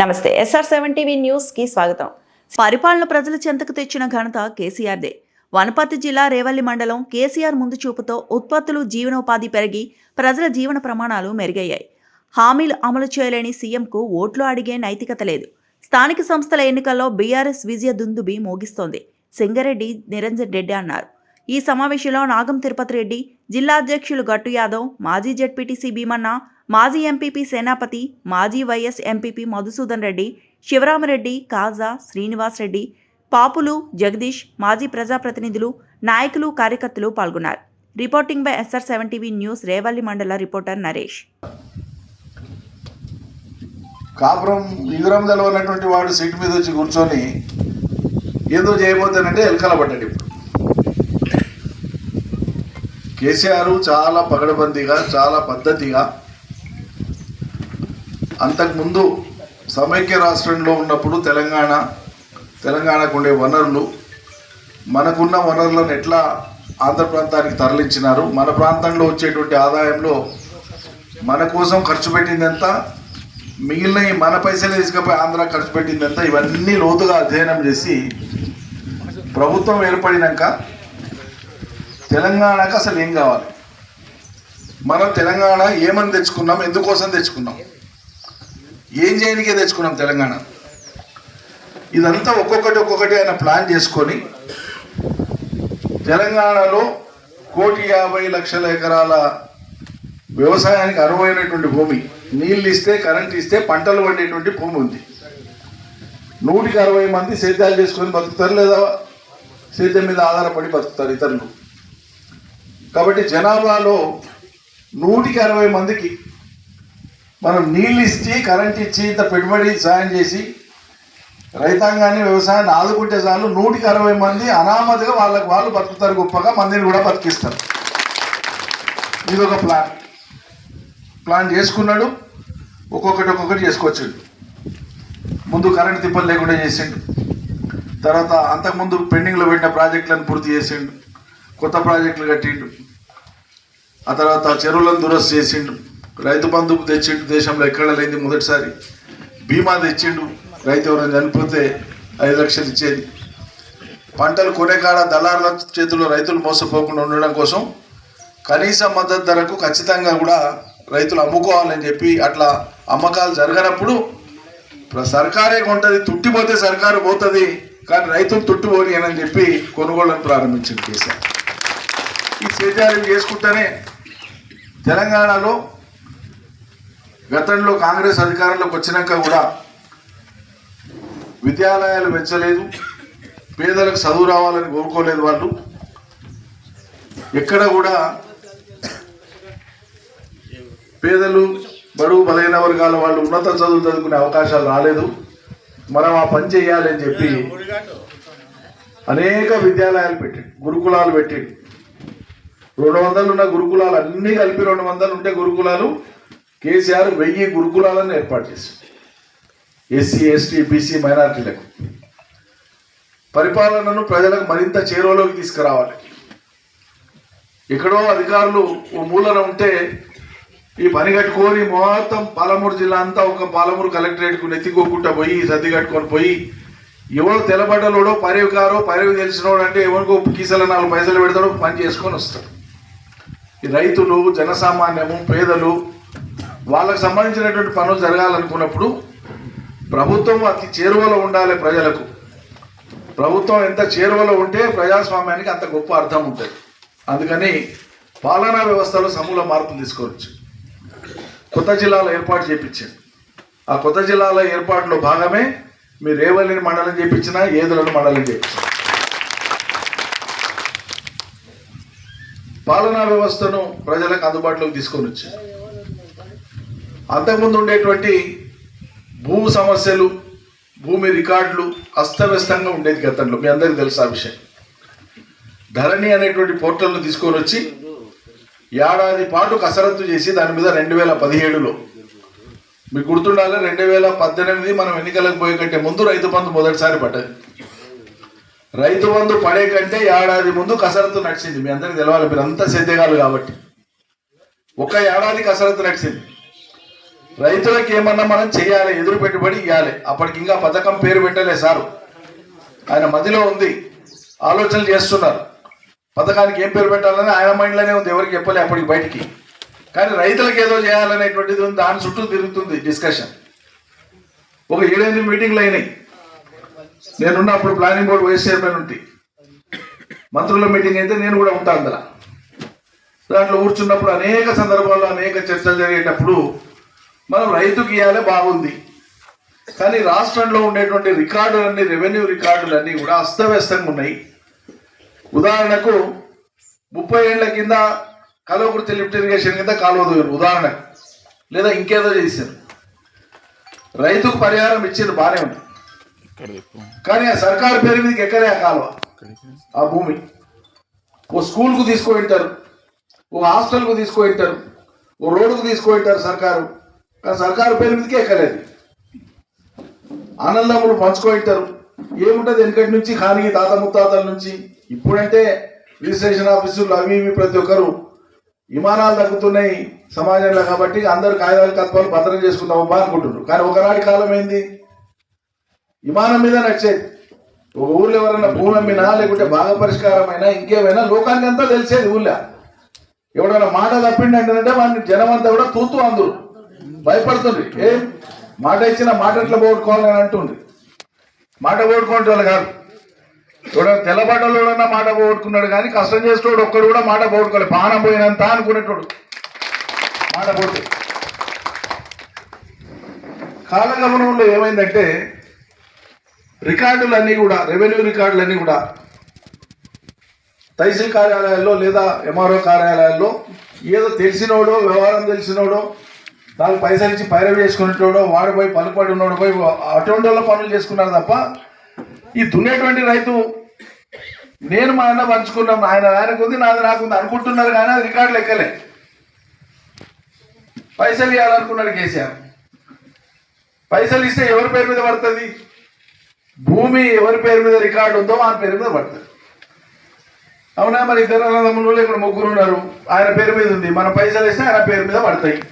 నమస్తే SR seven TV స్వాగతం. పరిపాలన ప్రజల చెంతకు తెచ్చిన ఘనత కేసీఆర్దే. వనపర్తి జిల్లా రేవల్లి మండలం కేసీఆర్ ముందు చూపుతో ఉత్పత్తులు జీవనోపాధి పెరిగి ప్రజల జీవన ప్రమాణాలు మెరుగయ్యాయి. హామీలు అమలు చేయలేని సీఎంకు ఓట్లు అడిగే నైతికత లేదు. స్థానిక సంస్థల ఎన్నికల్లో బీఆర్ఎస్ విజయ దుందుబి మోగిస్తోంది. సింగరెడ్డి నిరంజన్ రెడ్డి అన్నారు. ఈ సమావేశంలో నాగం తిరుపతి రెడ్డి జిల్లా అధ్యక్షులు గట్టు యాదవ్ మాజీ జడ్పీటీసీ భీమన్న మాజీ ఎంపీపీ సేనాపతి మాజీ వైఎస్ ఎంపీపీ మధుసూదన్ రెడ్డి శివరామరెడ్డి కాజా శ్రీనివాస్ రెడ్డి పాపులు జగదీష్ మాజీ ప్రజాప్రతినిధులు నాయకులు కార్యకర్తలు పాల్గొన్నారు. Reporting by SR seven TV news Revalli మండల రిపోర్టర్ నరేష్. కాపురం యుగరంలో ఉన్నటువంటి వాడు సీట్ మీద వచ్చి కూర్చొని ఏదో చేయబోతానంటే ఎలకల పడ్డాడు ఇప్పుడు కేసీఆర్ చాలా పగడబందీగా చాలా పద్ధతిగా అంతకుముందు సమైక్య రాష్ట్రంలో ఉన్నప్పుడు తెలంగాణ తెలంగాణకు ఉండే వనరులు మనకున్న వనరులను ఎట్లా ఆంధ్ర ప్రాంతానికి తరలించినారు మన ప్రాంతంలో వచ్చేటువంటి ఆదాయంలో మన కోసం ఖర్చు పెట్టింది ఎంత మిగిలిన ఈ మన పైసలు తీసుకపోయి ఆంధ్ర ఖర్చు పెట్టింది ఎంత ఇవన్నీ లోతుగా అధ్యయనం చేసి ప్రభుత్వం ఏర్పడినాక తెలంగాణకు అసలు ఏం కావాలి? మనం తెలంగాణ ఏమని తెచ్చుకున్నాం? ఎందుకోసం తెచ్చుకున్నాం? ఏం చేయనికే తెచ్చుకున్నాం తెలంగాణ? ఇదంతా ఒక్కొక్కటి ఒక్కొక్కటి ఆయన ప్లాన్ చేసుకొని తెలంగాణలో కోటి యాభై లక్షల ఎకరాల వ్యవసాయానికి అర్హమైనటువంటి భూమి నీళ్ళు ఇస్తే కరెంట్ ఇస్తే పంటలు పండేటువంటి భూమి ఉంది. నూటికి అరవై మంది సేద్యాలు చేసుకొని బతుకుతారు లేదా? సేద్యం మీద ఆధారపడి బతుకుతారు ఇతరులు. కాబట్టి జనాభాలో నూటికి అరవై మందికి మనం నీళ్ళు ఇచ్చి కరెంట్ ఇచ్చి ఇంత పెట్టుబడి సాయం చేసి రైతాంగాన్ని వ్యవసాయాన్ని ఆదుకుంటే చాలు నూటికి అరవై మంది అనామతిగా వాళ్ళకి వాళ్ళు బతుకుతారు గొప్పగా మందిని కూడా బతికిస్తారు. ఇది ఒక ప్లాన్ ప్లాన్ చేసుకున్నాడు ఒక్కొక్కటి ఒక్కొక్కటి చేసుకొచ్చాడు. ముందు కరెంట్ తిప్పలు లేకుండా చేసిండు. తర్వాత అంతకుముందు పెండింగ్లో పెట్టిన ప్రాజెక్టులను పూర్తి చేసిండు. కొత్త ప్రాజెక్టులు కట్టిండు. ఆ తర్వాత చెరువులను దురస్తు చేసిండు. రైతు బంధు తెచ్చిండు దేశంలో ఎక్కడ లేని మొదటిసారి. బీమా తెచ్చిండు రైతు ఎవరైనా చనిపోతే ఐదు లక్షలు ఇచ్చేది. పంటలు కొనేకాడ దళారుల చేతుల్లో రైతులు మోసపోకుండా ఉండడం కోసం కనీస మద్దతు ధరకు ఖచ్చితంగా కూడా రైతులు అమ్ముకోవాలని చెప్పి అట్లా అమ్మకాలు జరగనప్పుడు సర్కారే కొంటది తుట్టిపోతే సర్కారు పోతుంది కానీ రైతులు తుట్టుపోని అని చెప్పి కొనుగోళ్ళను ప్రారంభించింది కేసీఆర్. ఈ సేద్యాలు చేసుకుంటేనే తెలంగాణలో గతంలో కాంగ్రెస్ అధికారంలోకి వచ్చినాక కూడా విద్యాలయాలు పెంచలేదు పేదలకు చదువు రావాలని కోరుకోలేదు వాళ్ళు. ఎక్కడ కూడా పేదలు బడుగు బలైన వర్గాల వాళ్ళు ఉన్నత చదువు చదువుకునే అవకాశాలు రాలేదు. మనం ఆ పని చేయాలని చెప్పి అనేక విద్యాలయాలు పెట్టి గురుకులాలు పెట్టాడు రెండు వందలు ఉన్న గురుకులాలు అన్నీ కలిపి రెండు వందలు ఉంటే గురుకులాలు. కేసీఆర్ వెయ్యి గురుకులాలను ఏర్పాటు చేసింది ఎస్సీ ఎస్టీ బీసీ మైనార్టీలకు. పరిపాలనను ప్రజలకు మరింత చేరువలోకి తీసుకురావాలి. ఎక్కడో అధికారులు ఓ మూలన ఉంటే ఈ పని కట్టుకొని మొత్తం పాలమూరు జిల్లా అంతా ఒక పాలమూరు కలెక్టరేట్కు నెత్తికోకుండా పోయి సర్ది కట్టుకొని పోయి ఎవడో తెలబడ్డలోడో పరివికారో పరివి తెలిసినోడు అంటే ఎవరికో కీసల నాలుగు పైసలు పెడతాడో పని చేసుకొని వస్తాడు. రైతులు జనసామాన్యము పేదలు వాళ్ళకు సంబంధించినటువంటి పనులు జరగాలనుకున్నప్పుడు ప్రభుత్వం అతి చేరువలో ఉండాలి ప్రజలకు. ప్రభుత్వం ఎంత చేరువలో ఉంటే ప్రజాస్వామ్యానికి అంత గొప్ప అర్థం ఉంటుంది. అందుకని పాలనా వ్యవస్థలో సమూల మార్పులు తీసుకోవచ్చు. కొత్త జిల్లాలో ఏర్పాటు చేయించారు ఆ కొత్త జిల్లాల ఏర్పాటులో భాగమే మీ రేవల్లిని మండలం చేయించినా ఏదులను మండలం చేయించినా పాలనా వ్యవస్థను ప్రజలకు అందుబాటులోకి తీసుకొని వచ్చారు. అంతకుముందు ఉండేటువంటి భూ సమస్యలు భూమి రికార్డులు అస్తవ్యస్తంగా ఉండేది గతంలో. మీ అందరికీ తెలుసు ఆ విషయం. ధరణి అనేటువంటి పోర్టల్ను తీసుకొని వచ్చి ఏడాది పాటు కసరత్తు చేసి దాని మీద రెండు వేల పదిహేడులో. మీకు గుర్తుండాలి రెండు వేల పద్దెనిమిది మనం ఎన్నికలకు పోయే కంటే ముందు రైతు బంధు మొదటిసారి పడ్డది. రైతు బంధు పడే కంటే ఏడాది ముందు కసరత్తు నడిచింది. మీ అందరికి తెలవాలి మీరు అంతా సేద్యగాలు కాబట్టి. ఒక ఏడాది కసరత్తు నడిచింది. రైతులకు ఏమన్నా మనం చేయాలి ఎదురు పెట్టుబడి ఇవ్వాలి అప్పటికి ఇంకా పథకం పేరు పెట్టలే సారు. ఆయన మదిలో ఉంది ఆలోచనలు చేస్తున్నారు. పథకానికి ఏం పేరు పెట్టాలని ఆయన మైండ్లోనే ఉంది ఎవరికి చెప్పలే అప్పటికి బయటికి. కానీ రైతులకు ఏదో చేయాలనేటువంటిది ఉంది దాని చుట్టూ తిరుగుతుంది డిస్కషన్ ఒక ఏడెనిమిది మీటింగ్లు అయినాయి. నేనున్న అప్పుడు ప్లానింగ్ బోర్డు వైస్ చైర్మన్ ఉంటే. మంత్రుల మీటింగ్ అయితే నేను కూడా ఉంటాను అందులో. దాంట్లో కూర్చున్నప్పుడు అనేక సందర్భాల్లో అనేక చర్చలు జరిగేటప్పుడు మనం రైతుకి ఇవ్వాలి బాగుంది. కానీ రాష్ట్రంలో ఉండేటువంటి రికార్డులన్నీ రెవెన్యూ రికార్డులన్నీ కూడా అస్తవ్యస్తంగా ఉన్నాయి. ఉదాహరణకు ముప్పై ఏళ్ళ కింద కలవకుర్తి లిఫ్ట్ ఇరిగేషన్ కింద కాలువ దూరం ఉదాహరణకు. లేదా ఇంకేదో చేశారు. రైతుకు పరిహారం ఇచ్చేది బాగానే ఉంది. కానీ ఆ సర్కారు పేరు మీదకి ఎక్కడే ఆ కాలువ. ఆ భూమి. ఓ స్కూల్కు తీసుకుపోయింటారు. ఓ హాస్టల్కు తీసుకుపోయింటారు. ఓ రోడ్డుకు తీసుకుపోయింటారు సర్కారు. కానీ సర్కారు పేరు మీదకి ఎక్కలేదు. ఆనందములు పంచుకుంటారు ఏముంటది వెనకటి నుంచి ఖానికి తాత ముత్తాతల నుంచి? ఇప్పుడంటే రిజిస్ట్రేషన్ ఆఫీసులు అవి ఇవి ప్రతి ఒక్కరు విమానాలు తగ్గుతున్నాయి సమాజంలో కాబట్టి అందరు కాగితాలు కత్వాలు భద్రం చేసుకుందామబ్బా అనుకుంటున్నారు. కానీ ఒకనాటి కాలం ఏంది? విమానం మీద నడిచేది. ఒక ఊర్లో ఎవరైనా భూమి అమ్మినా లేకుంటే బాగా పరిష్కారమైనా ఇంకేమైనా లోకానికి అంతా తెలిసేది ఊళ్ళో. ఎవడైనా మాట తప్పిండంటే వాడిని జనం అంతా కూడా తూతూ అందరు. భయపడుతుంది ఏ? మాట ఇచ్చిన మాట ఎట్లా పోగొట్టుకోవాలని అంటుంది మాట పోగొట్టుకోవడం వాళ్ళు కాదు. ఎవడైనా తెల్లబడ్డలు మాట పోగొట్టుకున్నాడు కానీ కష్టం చేసేటోడు ఒక్కడు కూడా మాట పోగొట్టుకోలేదు పానం పోయినంత అనుకునేటోడు. మాట పోతే. కాలగమనంలో ఏమైందంటే రికార్డులన్నీ కూడా రెవెన్యూ రికార్డులన్నీ కూడా తహసీల్ కార్యాలయాల్లో లేదా ఎంఆర్ఓ కార్యాలయాల్లో ఏదో తెలిసినోడో వ్యవహారం తెలిసినోడో దానికి పైసలు ఇచ్చి పైరవి చేసుకునేటోడో వాడు పోయి పలుపడి ఉన్నోడు పోయి అటువంటి వాళ్ళ పనులు చేసుకున్నారు తప్ప ఈ దున్నేటువంటి రైతు నేను మా అన్న పంచుకున్నాం ఆయన ఆయనకు ఉంది నాది నాకుంది అనుకుంటున్నారు కానీ అది రికార్డు లెక్కలే. పైసలు ఇవ్వాలనుకున్నాడు కేసీఆర్. పైసలు ఇస్తే ఎవరి పేరు మీద పడుతుంది? భూమి ఎవరి పేరు మీద రికార్డు ఉందో ఆయన పేరు మీద పడుతుంది. అవునా మరి ఇద్దరు అన్నదమ్ములు ఇక్కడ ముగ్గురు ఉన్నారు. ఆయన పేరు మీద ఉంది. మన పైసలు వేస్తే ఆయన పేరు మీద పడతాయి.